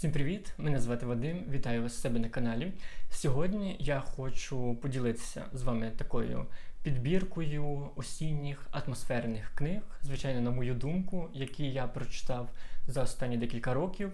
Всім привіт! Мене звати Вадим. Вітаю вас у себе на каналі. Сьогодні я хочу поділитися з вами такою підбіркою осінніх атмосферних книг, звичайно, на мою думку, які я прочитав за останні декілька років.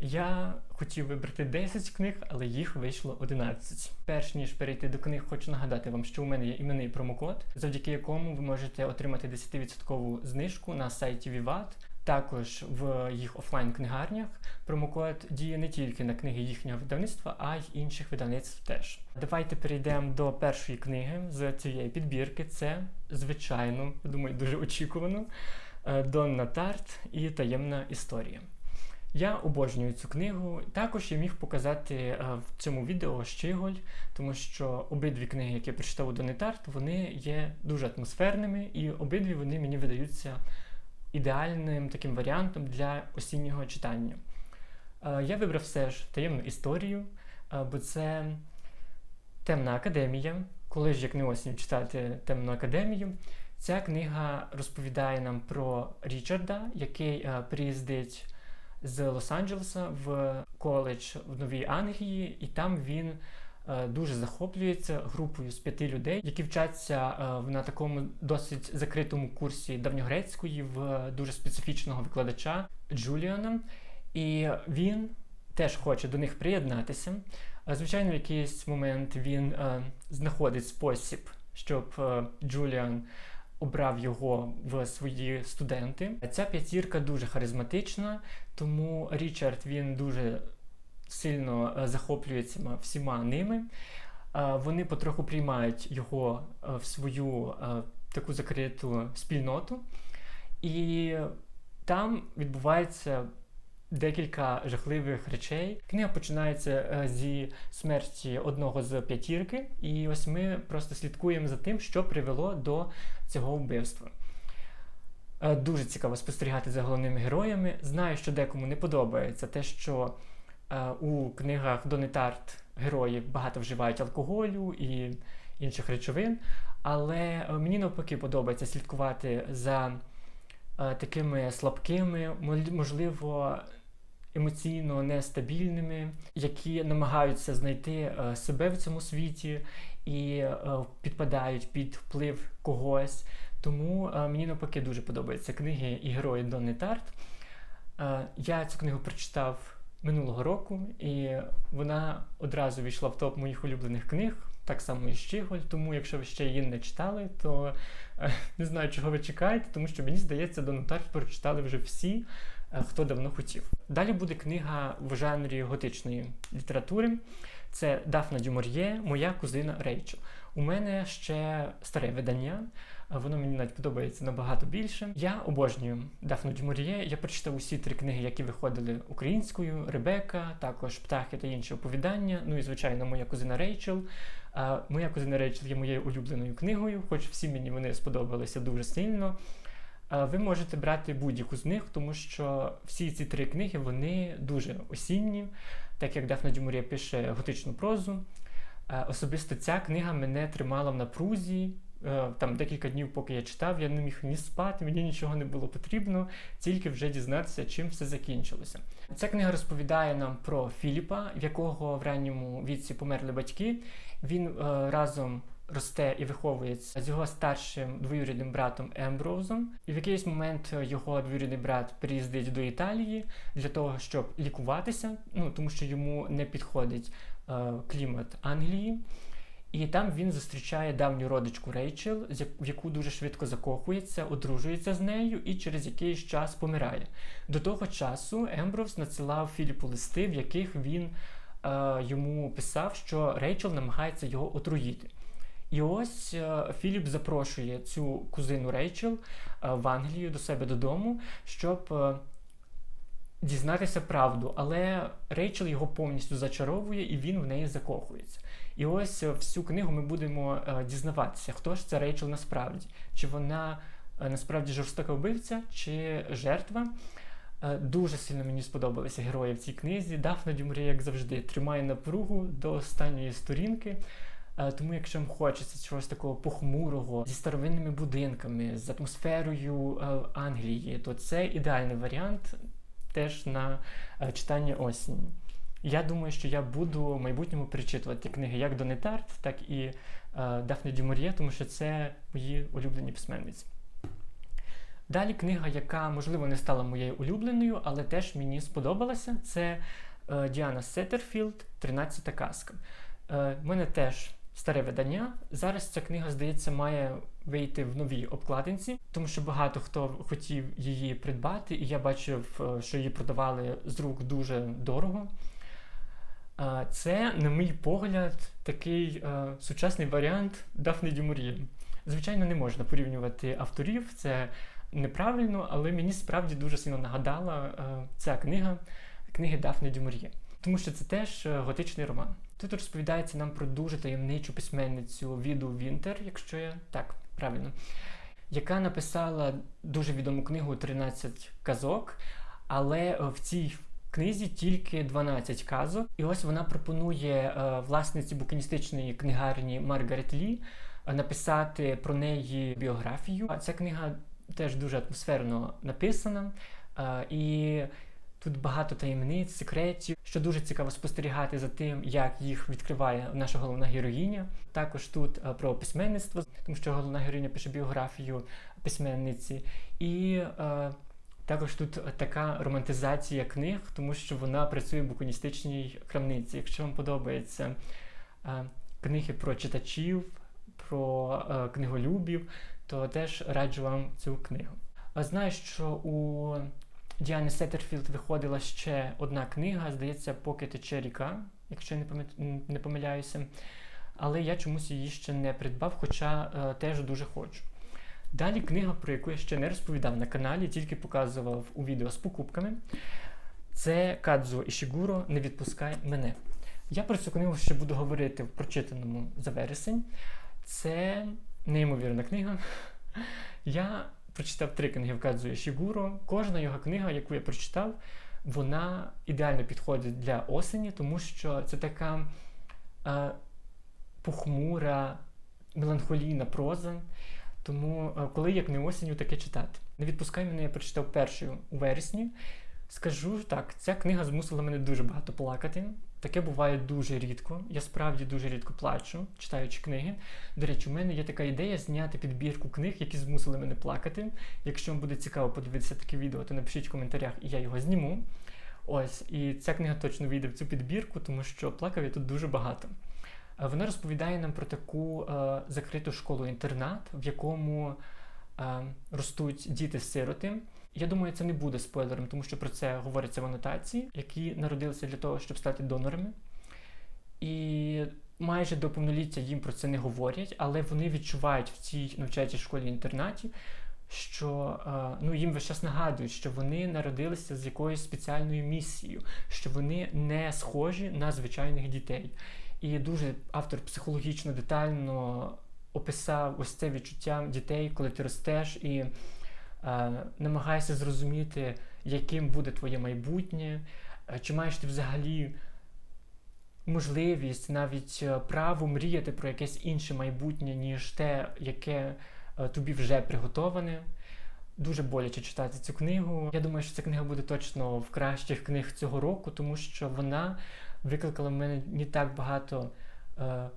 Я хотів вибрати 10 книг, але їх вийшло 11. Перш ніж перейти до книг, хочу нагадати вам, що у мене є іменний промокод, завдяки якому ви можете отримати 10% знижку на сайті Vivat. Також в їх офлайн-книгарнях промокод діє не тільки на книги їхнього видавництва, а й інших видавництв теж. Давайте перейдемо до першої книги з цієї підбірки. Це, звичайно, думаю, дуже очікувано. е, Донна Тарт і таємна історія. Я обожнюю цю книгу. Також я міг показати е, в цьому відео Щиголь, тому що обидві книги, які я прочитав у Донни Тарт, вони є дуже атмосферними, і обидві вони мені видаються ідеальним таким варіантом для осіннього читання. Е, Я вибрав все ж таємну історію, е, бо це темна академія. Коли ж як не осінь читати темну академію, ця книга розповідає нам про Річарда, який е, приїздить з Лос-Анджелеса в коледж в Новій Англії, і там він дуже захоплюється групою з п'яти людей, які вчаться е, на такому досить закритому курсі давньогрецької в дуже специфічного викладача Джуліана. І він теж хоче до них приєднатися. Е, Звичайно, в якийсь момент він е, знаходить спосіб, щоб е, Джуліан обрав його в свої студенти. Ця п'ятірка дуже харизматична, тому Річард він дуже сильно е, захоплюється всіма ними. Вони потроху приймають його е, в свою е, таку закриту спільноту, і там відбувається декілька жахливих речей. Книга починається зі смерті одного з п'ятірки, і ось ми просто слідкуємо за тим, що привело до цього вбивства. Дуже цікаво спостерігати за головними героями. Знаю, що декому не подобається те, що у книгах Дони Тарт герої багато вживають алкоголю і інших речовин, але е, мені навпаки подобається слідкувати за е, такими слабкими, можливо, емоційно нестабільними, які намагаються знайти е, себе в цьому світі і е, підпадають під вплив когось. Тому е, мені навпаки дуже подобаються книги і герої Донни Тарт. Е, я цю книгу прочитав минулого року, і вона одразу війшла в топ моїх улюблених книг, так само і Щиголь. Тому, якщо ви ще її не читали, то е, не знаю, чого ви чекаєте, тому що мені здається, Донну Тарт прочитали вже всі, е, хто давно хотів. Далі буде книга в жанрі готичної літератури. Це Дафна Дюмор'є, моя кузина Рейчел. У мене ще старе видання, воно мені навіть подобається набагато більше. Я обожнюю Дафну Дюмор'є. Я прочитав усі три книги, які виходили українською: Ребека, також птахи та інші оповідання. Ну і звичайно, моя кузина Рейчел. Моя кузина Рейчел є моєю улюбленою книгою, хоч всі мені вони сподобалися дуже сильно. Ви можете брати будь-яку з них, тому що всі ці три книги вони дуже осінні, так як Дафна Дюмурія пише готичну прозу. Е, Особисто ця книга мене тримала в напрузі. Е, Там декілька днів, поки я читав, я не міг ні спати, мені нічого не було потрібно, тільки вже дізнатися, чим все закінчилося. Ця книга розповідає нам про Філіпа, в якого в ранньому віці померли батьки. Він е, разом росте і виховується з його старшим двоюрідним братом Емброузом. І в якийсь момент е, його двоюрідний брат приїздить до Італії для того, щоб лікуватися, ну тому що йому не підходить клімат Англії. І там він зустрічає давню родичку Рейчел, в яку дуже швидко закохується, одружується з нею і через якийсь час помирає. До того часу Емброуз надсилав Філіпу листи, в яких він е, йому писав, що Рейчел намагається його отруїти. І ось е, Філіп запрошує цю кузину Рейчел е, в Англію до себе додому, щоб е, дізнатися правду. Але Рейчел його повністю зачаровує і він в неї закохується. І ось е, всю книгу ми будемо е, дізнаватися, хто ж це Рейчел насправді, чи вона е, насправді жорстока вбивця, чи жертва. Дуже сильно мені сподобалися герої в цій книзі. Дафна Дюмрі, як завжди, тримає напругу до останньої сторінки. Тому, якщо вам хочеться чогось такого похмурого, зі старовинними будинками, з атмосферою Англії, то це ідеальний варіант. Теж на е, читання осінь. Я думаю, що я буду в майбутньому перечитувати книги як Донетарт, так і е, Дафне Дюмор'є, тому що це мої улюблені письменниці. Далі книга, яка, можливо, не стала моєю улюбленою, але теж мені сподобалася, це е, Діана Сеттерфілд «13 казка. Е, мене теж старе видання. Зараз ця книга, здається, має вийти в новій обкладинці, тому що багато хто хотів її придбати, і я бачив, е, що її продавали з рук дуже дорого. Це, на мій погляд, такий е, сучасний варіант Дафни Дюмур'є. Звичайно, не можна порівнювати авторів, це неправильно, але мені справді дуже сильно нагадала е, ця книга, книги Дафни Дюмур'є. Тому що це теж готичний роман. Тут розповідається нам про дуже таємничу письменницю Віду Вінтер, якщо я так правильно, яка написала дуже відому книгу 13 казок, але в цій книзі тільки 12 казок. І ось вона пропонує е, власниці букіністичної книгарні Маргарет Лі е, написати про неї біографію. А ця книга теж дуже атмосферно написана. е, І тут багато таємниць, секретів, що дуже цікаво спостерігати за тим, як їх відкриває наша головна героїня. Також тут е, про письменництво, тому що головна героїня пише біографію письменниці. І е, також тут така романтизація книг, тому що вона працює в буконістичній крамниці. Якщо вам подобаються е, книги про читачів, про е, книголюбів, то теж раджу вам цю книгу. Знаю, що у Діани Сеттерфілд виходила ще одна книга, здається, Поки тече ріка, якщо я не, помиляюся. Але я чомусь її ще не придбав, хоча е, теж дуже хочу. Далі книга, про яку я ще не розповідав на каналі, тільки показував у відео з покупками. Це Кадзо Ішігуро Не відпускай мене. Я про цю книгу ще буду говорити в прочитаному за вересень. Це неймовірна книга. Я прочитав три книги в Шігуро. Кожна його книга, яку я прочитав, вона ідеально підходить для осені, тому що це така е, похмура, меланхолійна проза. Тому, е, коли як не осінню, таке читати. Не відпускай мене, я прочитав першою у вересні. Скажу так, ця книга змусила мене дуже багато плакати. Таке буває дуже рідко. Я справді дуже рідко плачу, читаючи книги. До речі, у мене є така ідея зняти підбірку книг, які змусили мене плакати. Якщо вам буде цікаво подивитися таке відео, то напишіть в коментарях, і я його зніму. Ось, і ця книга точно вийде в цю підбірку, тому що плакав я тут дуже багато. Е, Вона розповідає нам про таку е, закриту школу-інтернат, в якому е, ростуть діти-сироти. Я думаю, це не буде спойлером, тому що про це говориться в анотації, які народилися для того, щоб стати донорами. І майже до повноліття їм про це не говорять, але вони відчувають в цій навчальній школі-інтернаті, що е, ну, їм весь час нагадують, що вони народилися з якоюсь спеціальною місією, що вони не схожі на звичайних дітей. І дуже автор психологічно детально описав ось це відчуття дітей, коли ти ростеш і е, намагаєшся зрозуміти, яким буде твоє майбутнє, е, чи маєш ти взагалі можливість, навіть е, право мріяти про якесь інше майбутнє, ніж те, яке тобі вже приготоване. Дуже боляче читати цю книгу. Я думаю, що ця книга буде точно в кращих книг цього року, тому що вона викликала в мене не так багато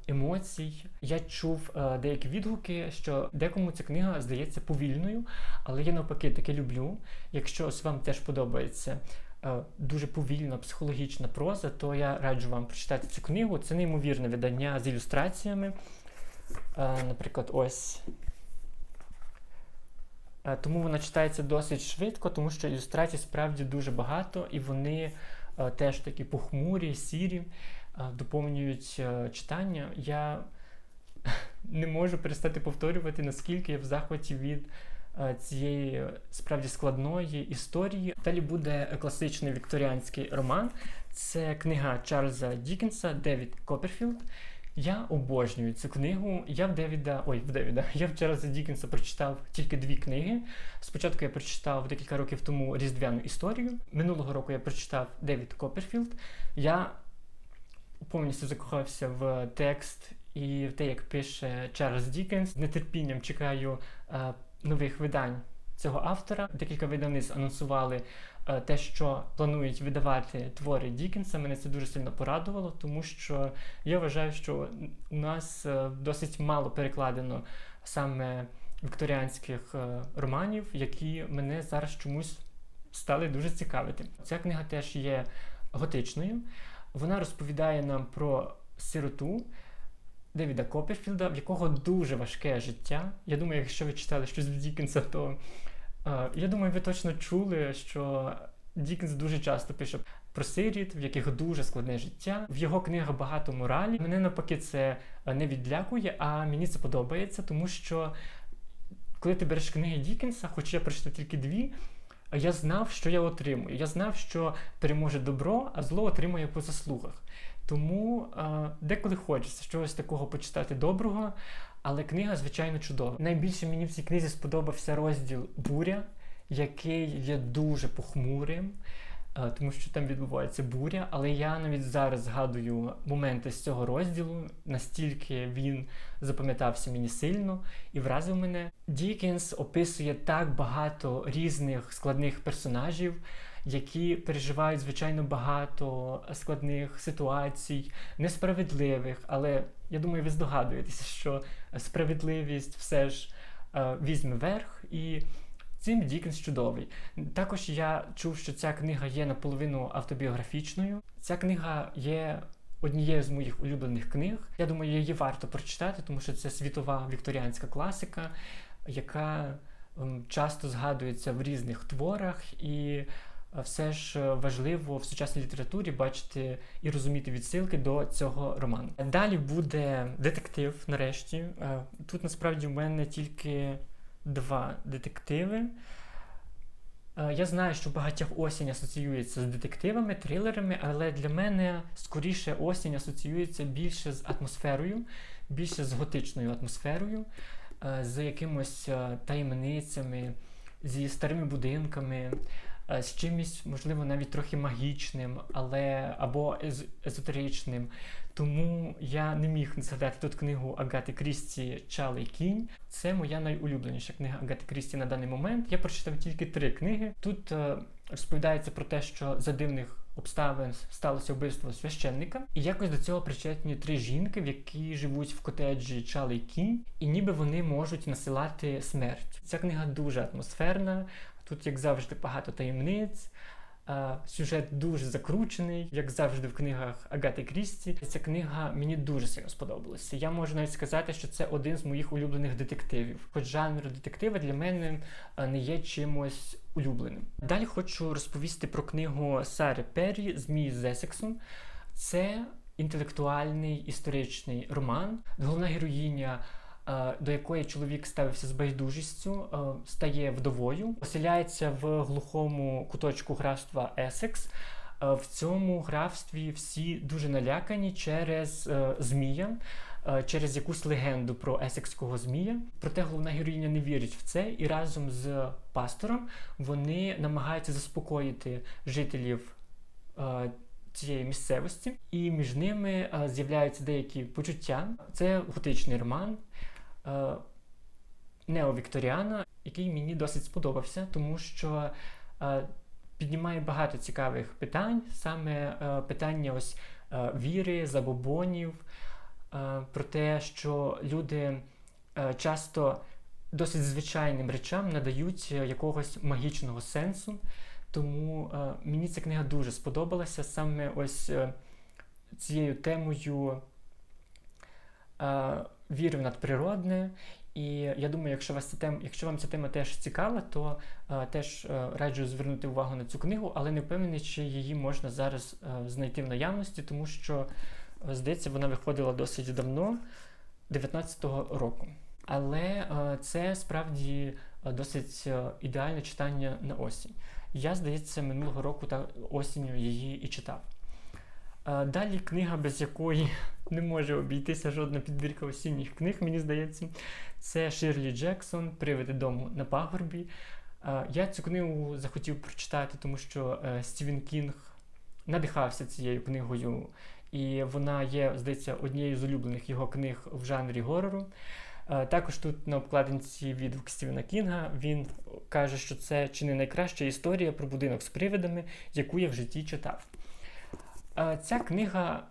емоцій. Я чув е, деякі відгуки, що декому ця книга здається повільною, але я навпаки таке люблю. Якщо ось вам теж подобається е, дуже повільна психологічна проза, то я раджу вам прочитати цю книгу. Це неймовірне видання з ілюстраціями. Е, наприклад, ось. Е, Тому вона читається досить швидко, тому що ілюстрацій справді дуже багато, і вони е, теж такі похмурі, сірі, е, доповнюють е, читання. Я не можу перестати повторювати, наскільки я в захваті від е, цієї справді складної історії. Далі буде класичний вікторіанський роман. Це книга Чарльза Дікенса Девід Копперфілд. Я обожнюю цю книгу. Я в Девіда, ой, в Девіда, я в Чарльза Дікенса прочитав тільки дві книги. Спочатку я прочитав декілька років тому Різдвяну історію. Минулого року я прочитав Девід Копперфілд. Я повністю закохався в текст і в те, як пише Чарльз Дікенс. З нетерпінням чекаю е, нових видань цього автора. Декілька видавництв анонсували е, те, що планують видавати твори Дікенса, мене це дуже сильно порадувало, тому що я вважаю, що у нас е, досить мало перекладено саме вікторіанських е, романів, які мене зараз чомусь стали дуже цікавити. Ця книга теж є готичною. Вона розповідає нам про сироту Девіда Копперфілда, в якого дуже важке життя. Я думаю, якщо ви читали щось від Дікенса, то е, я думаю, ви точно чули, що Дікенс дуже часто пише про сиріт, в яких дуже складне життя. В його книгах багато моралі. Мене навпаки це е, не відлякує, а мені це подобається, тому що коли ти береш книги Дікенса, хоч я прочитав тільки дві, я знав, що я отримую. Я знав, що переможе добро, а зло отримує по заслугах. Тому е, деколи хочеться чогось такого почитати доброго, але книга, звичайно, чудова. Найбільше мені в цій книзі сподобався розділ Буря, який є дуже похмурим, тому що там відбувається буря. Але я навіть зараз згадую моменти з цього розділу, настільки він запам'ятався мені сильно і вразив мене. Дікенс описує так багато різних складних персонажів які переживають звичайно багато складних ситуацій, несправедливих. Але я думаю, ви здогадуєтеся, що справедливість все ж е, візьме верх і. Цим Дікенс чудовий. Також я чув, що ця книга є наполовину автобіографічною. Ця книга є однією з моїх улюблених книг. Я думаю, її варто прочитати, тому що це світова вікторіанська класика, яка ем, часто згадується в різних творах і все ж е, важливо в сучасній літературі бачити і розуміти відсилки до цього роману. Далі буде детектив, нарешті. Е, тут насправді в мене тільки два детективи. Е, я знаю, що багатьох осінь асоціюється з детективами, трилерами, але для мене скоріше осінь асоціюється більше з атмосферою, більше з готичною атмосферою, з якимось таємницями, зі старими будинками. Е, з чимось, можливо, навіть трохи магічним, але або ез езотеричним. Тому я не міг не згадати тут книгу Агати Крісті Чалий кінь. Це моя найулюбленіша книга Агати Крісті на даний момент. Я прочитав тільки три книги. Тут е, розповідається про те, що за дивних обставин сталося вбивство священника, і якось до цього причетні три жінки, в які живуть в котеджі Чалий кінь, і ніби вони можуть насилати смерть. Ця книга дуже атмосферна. Тут, як завжди, багато таємниць. Сюжет дуже закручений, як завжди в книгах Агати Крісті. Ця книга мені дуже сильно сподобалася. Я можу навіть сказати, що це один з моїх улюблених детективів. Хоч жанр детектива для мене не є чимось улюбленим. Далі хочу розповісти про книгу Сари Перрі Змій з Есексом. Це інтелектуальний історичний роман. Головна героїня до якої чоловік ставився з байдужістю, е, стає вдовою, оселяється в глухому куточку графства Есекс. Е, в цьому графстві всі дуже налякані через Змія, через якусь легенду про есекського змія. Проте головна героїня не вірить в це, і разом з пастором вони намагаються заспокоїти жителів цієї місцевості, і між ними з'являються деякі почуття. Це готичний роман. Е, неовікторіана, який мені досить сподобався, тому що е, піднімає багато цікавих питань, саме е, питання ось віри, забобонів, про те, що люди часто досить звичайним речам надають якогось магічного сенсу. Тому мені ця книга дуже сподобалася саме ось цією темою віри в надприродне. І я думаю, якщо вас ця тема, якщо вам ця тема теж цікава, то е, теж е, раджу звернути увагу на цю книгу, але не впевнений, чи її можна зараз е, знайти в наявності, тому що, е, здається, вона виходила досить давно, 19-го року. Але е, це справді е, досить е, ідеальне читання на осінь. Я, здається, минулого року та осінню її і читав. Далі книга, без якої не може обійтися жодна підбірка осінніх книг, мені здається, це Ширлі Джексон Привиди дому на пагорбі. Я цю книгу захотів прочитати, тому що е, Стівен Кінг надихався цією книгою, і вона є, здається, однією з улюблених його книг в жанрі горору. Також тут на обкладинці відгук Стівена Кінга він каже, що це чи не найкраща історія про будинок з привидами, яку я в житті читав. Е, Ця книга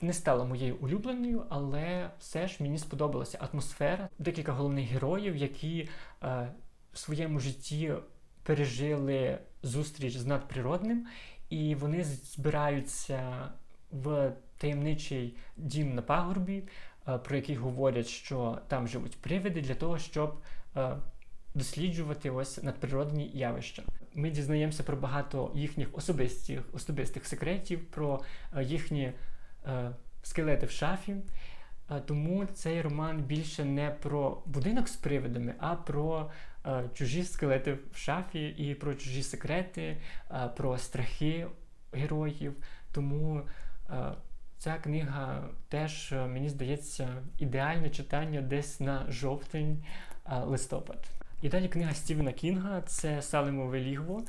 не стала моєю улюбленою, але все ж мені сподобалася атмосфера, декілька головних героїв, які е, в своєму житті пережили зустріч з надприродним, і вони збираються в таємничий дім на пагорбі, е, про який говорять, що там живуть привиди, для того, щоб досліджувати ось надприродні явища. Ми дізнаємося про багато їхніх особистих, особистих секретів, про е, їхні е, скелети в шафі. Е, Тому цей роман більше не про будинок з привидами, а про е, чужі скелети в шафі і про чужі секрети, е, про страхи героїв. Тому е, ця книга теж, е, мені здається, ідеальне читання десь на жовтень е, листопад. І далі книга Стівена Кінга це Салемове лігво.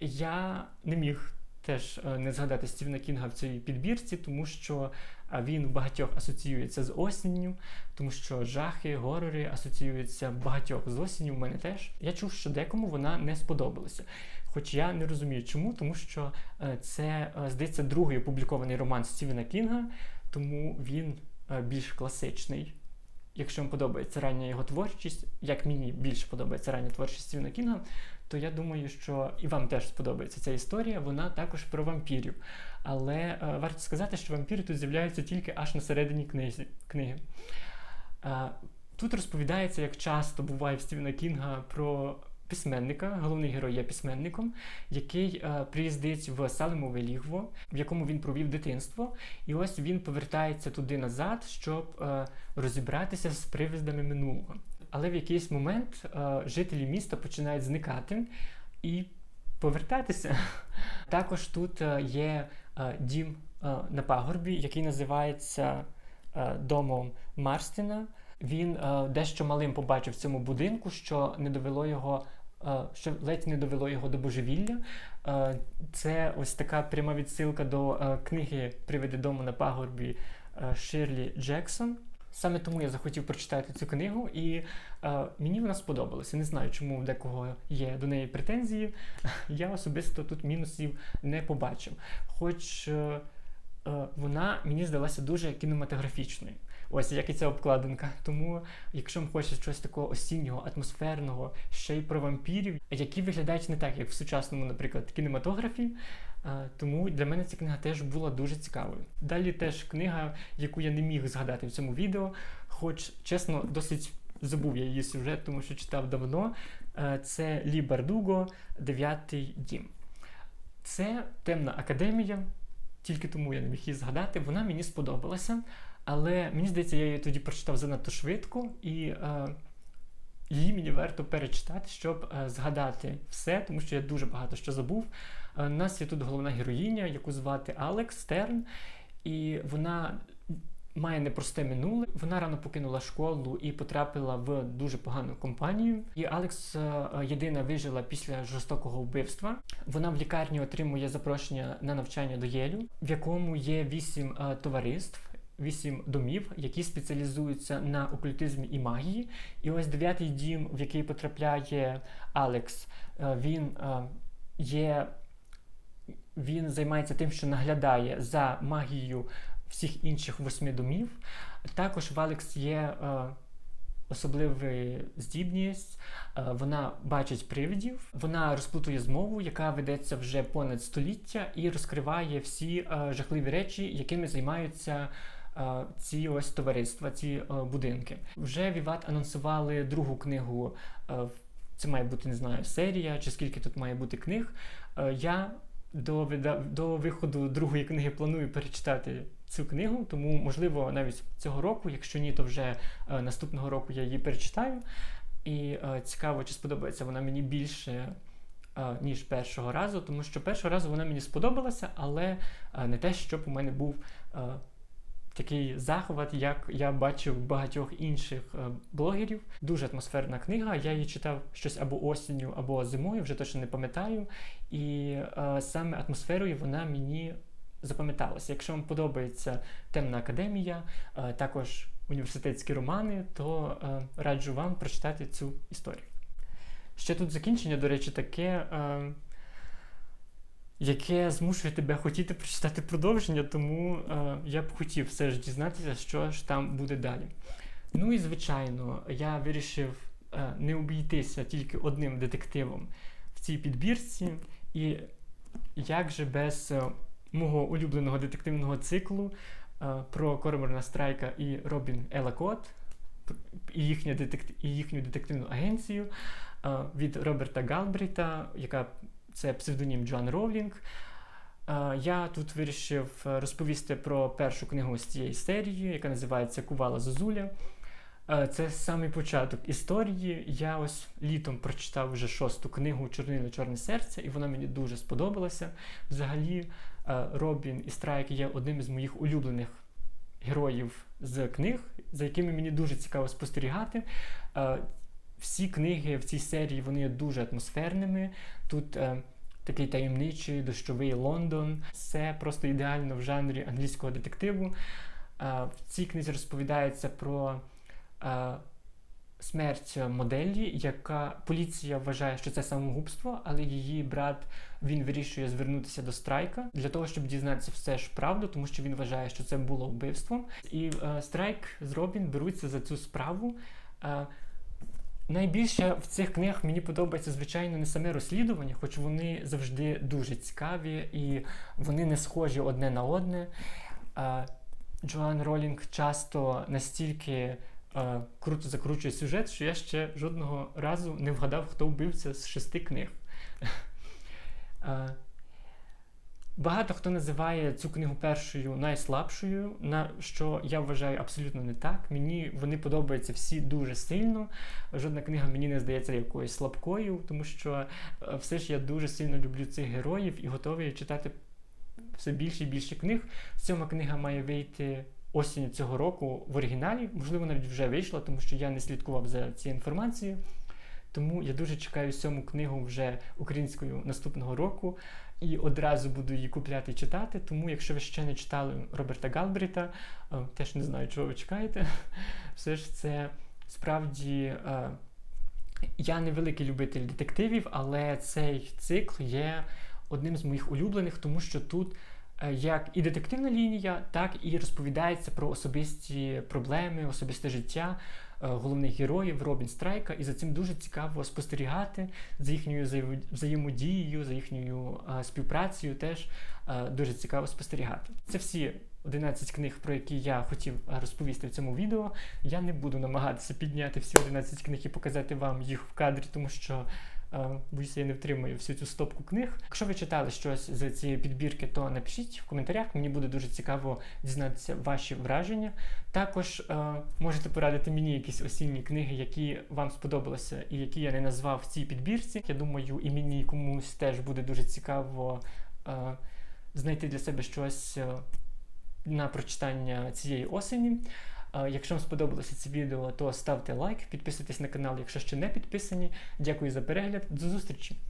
Я не міг теж е, не згадати Стівена Кінга в цій підбірці, тому що е, він в багатьох асоціюється з осінню, тому що жахи, горори асоціюються в багатьох з осінню, в мене теж. Я чув, що декому вона не сподобалася. Хоч я не розумію, чому, тому що е, це, здається, другий опублікований роман Стівена Кінга, тому він більш класичний. Якщо вам подобається рання його творчість, як мені більше подобається рання творчість Стівена Кінга, то я думаю, що і вам теж сподобається ця історія. Вона також про вампірів. Але е, варто сказати, що вампіри тут з'являються тільки аж на середині книзі, книги. Е, тут розповідається, як часто буває в Стівена Кінга про письменника, головний герой є письменником, який е, приїздить в Салемове лігво, в якому він провів дитинство, і ось він повертається туди назад, щоб е, розібратися з привиздами минулого. Але в якийсь момент е, жителі міста починають зникати і повертатися. Також тут є дім на пагорбі, який називається домом Марстіна. Він дещо малим побачив в цьому будинку, що не довело його. Е, Що ледь не довело його до божевілля. Е, Це ось така пряма відсилка до е, книги Привиди дому на пагорбі Ширлі Джексон. Саме тому я захотів прочитати цю книгу, і е, мені вона сподобалася. Не знаю, чому в декого є до неї претензії. Я особисто тут мінусів не побачив. Хоч е, е, вона мені здалася дуже кінематографічною. Ось як і ця обкладинка. Тому, якщо вам хочеться щось такого осіннього, атмосферного, ще й про вампірів, які виглядають не так, як в сучасному, наприклад, кінематографі. е, Тому для мене ця книга теж була дуже цікавою. Далі теж книга, яку я не міг згадати в цьому відео, хоч чесно, досить забув я її сюжет, тому що читав давно. Е, Це Лі Бардуго, Дев'ятий дім. Це темна академія, тільки тому я не міг її згадати. Вона мені сподобалася, але мені здається, я її тоді прочитав занадто швидко, і е, її мені варто перечитати, щоб е, згадати все, тому що я дуже багато що забув. Е, У нас є тут головна героїня, яку звати Алекс Стерн, і вона має непросте минуле. Вона рано покинула школу і потрапила в дуже погану компанію. І Алекс е, єдина вижила після жорстокого вбивства. Вона в лікарні отримує запрошення на навчання до Єлю, в якому є вісім е, товариств. Вісім домів, які спеціалізуються на окультизмі і магії. І ось дев'ятий дім, в який потрапляє Алекс, е, він е, є. Він займається тим, що наглядає за магією всіх інших восьми домів. Також в Алекс є е, особлива здібність, е, вона бачить привидів, вона розплутує змову, яка ведеться вже понад століття, і розкриває всі е, жахливі речі, якими займаються. Е, Ці ось товариства, ці е, будинки. Вже Віват анонсували другу книгу. е, Це має бути, не знаю, серія чи скільки тут має бути книг. Я до, до виходу другої книги планую перечитати цю книгу, тому, можливо, навіть цього року, якщо ні, то вже наступного року я її перечитаю. І цікаво, чи сподобається вона мені більше, ніж першого разу, тому що першого разу вона мені сподобалася, але не те, щоб у мене був. Такий захват, як я бачив багатьох інших е, блогерів. Дуже атмосферна книга. Я її читав щось або осінню, або зимою, вже точно не пам'ятаю. І е, саме атмосферою вона мені запам'яталася. Якщо вам подобається темна академія, е, також університетські романи, то е, раджу вам прочитати цю історію. Ще тут закінчення, до речі, таке, е, яке змушує тебе хотіти прочитати продовження, тому е, я б хотів все ж дізнатися, що ж там буде далі. Ну і звичайно, я вирішив е, не обійтися тільки одним детективом в цій підбірці, і як же без е, мого улюбленого детективного циклу е, про Корморна Страйка і Робін Елакот і, їхню детективну агенцію е, від Роберта Галбріта, яка це псевдонім Джоан Роулінг. Е, Я тут вирішив е, розповісти про першу книгу з цієї серії, яка називається Кувала Зозуля. Е, Це самий початок історії. Я ось літом прочитав вже шосту книгу Чорнило Чорне серце, і вона мені дуже сподобалася. Взагалі, Робін і Страйк є одним із моїх улюблених героїв з книг, за якими мені дуже цікаво спостерігати. Всі книги в цій серії вони є дуже атмосферними. Тут е, такий таємничий дощовий Лондон. Все просто ідеально в жанрі англійського детективу. Е, В цій книзі розповідається про е, смерть моделі, яка поліція вважає, що це самогубство, але її брат він вирішує звернутися до страйка для того, щоб дізнатися все ж правду, тому що він вважає, що це було вбивством. І е, страйк з Робін беруться за цю справу. Е, Найбільше в цих книгах мені подобається, звичайно, не саме розслідування, хоч вони завжди дуже цікаві і вони не схожі одне на одне. Джоан Ролінг часто настільки е, круто закручує сюжет, що я ще жодного разу не вгадав, хто вбивця з шести книг. Багато хто називає цю книгу першою найслабшою, на що я вважаю абсолютно не так. Мені вони подобаються всі дуже сильно. Жодна книга мені не здається якоюсь слабкою, тому що е, все ж я дуже сильно люблю цих героїв і готовий читати все більше і більше книг. Сьома книга має вийти осінню цього року в оригіналі. Можливо, навіть вже вийшла, тому що я не слідкував за цією інформацією. Тому я дуже чекаю сьому книгу вже українською наступного року і одразу буду її купляти і читати. Тому, якщо ви ще не читали Роберта Галбріта, е, теж не знаю, чого ви чекаєте. Все ж це справді. е, Я не великий любитель детективів, але цей цикл є одним з моїх улюблених, тому що тут е, як і детективна лінія, так і розповідається про особисті проблеми, особисте життя головних героїв Робін Страйка, і за цим дуже цікаво спостерігати за їхньою взаємо- взаємодією, за їхньою е, співпрацею. Теж е, дуже цікаво спостерігати. Це всі 11 книг, про які я хотів е, розповісти в цьому відео. Я не буду намагатися підняти всі 11 книг і показати вам їх в кадрі, тому що. Боюся, я не втримаю всю цю стопку книг. Якщо ви читали щось з цієї підбірки, то напишіть в коментарях. Мені буде дуже цікаво дізнатися ваші враження. Також е, можете порадити мені якісь осінні книги, які вам сподобалися і які я не назвав в цій підбірці. Я думаю, і мені комусь теж буде дуже цікаво е, знайти для себе щось е, на прочитання цієї осені. Якщо вам сподобалося це відео, то ставте лайк, підписуйтесь на канал, якщо ще не підписані. Дякую за перегляд. До зустрічі!